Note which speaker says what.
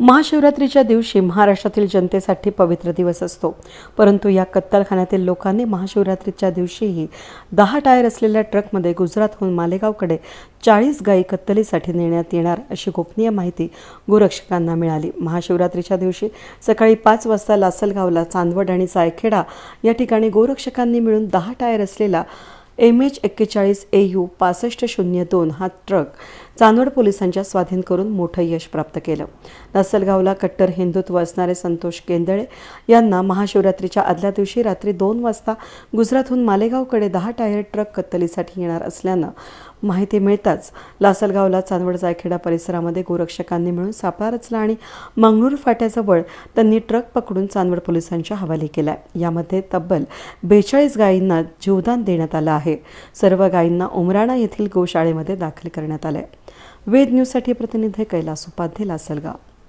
Speaker 1: महाशिवरात्रीच्या दिवशी महाराष्ट्रातील जनतेसाठी पवित्र दिवस असतो. परंतु या कत्तलखान्यातील लोकांनी महाशिवरात्रीच्या दिवशीही दहा टायर असलेल्या ट्रकमध्ये गुजरातहून मालेगावकडे चाळीस गायी कत्तलीसाठी नेण्यात येणार अशी गोपनीय माहिती गोरक्षकांना मिळाली. महाशिवरात्रीच्या दिवशी सकाळी पाच वाजता लासलगावला चांदवड आणि सायखेडा या ठिकाणी गोरक्षकांनी मिळून दहा टायर असलेला एम एच एक्केचाळीस ए यू पासष्ट शून्य दोन हा ट्रक चांदवड पोलिसांच्या स्वाधीन करून मोठं यश प्राप्त केलं. नसलगावला कट्टर हिंदुत्व असणारे संतोष केंदळे यांना महाशिवरात्रीच्या आदल्या दिवशी रात्री दोन वाजता गुजरातहून मालेगावकडे दहा टायर ट्रक कत्तलीसाठी येणार असल्यानं माहिती मिळताच लासलगावला चांदवड जायखेडा परिसरामध्ये गोरक्षकांनी मिळून सापळा रचला आणि मंगळूर फाट्याजवळ त्यांनी ट्रक पकडून चांदवड पोलिसांच्या हवाली केला यामध्ये तब्बल बेचाळीस गायींना जीवदान देण्यात आलं आहे. सर्व गायींना उमराणा येथील गोशाळेमध्ये दाखल करण्यात आलंय. वेद न्यूजसाठी प्रतिनिधी कैलास उपाध्ये लासलगाव.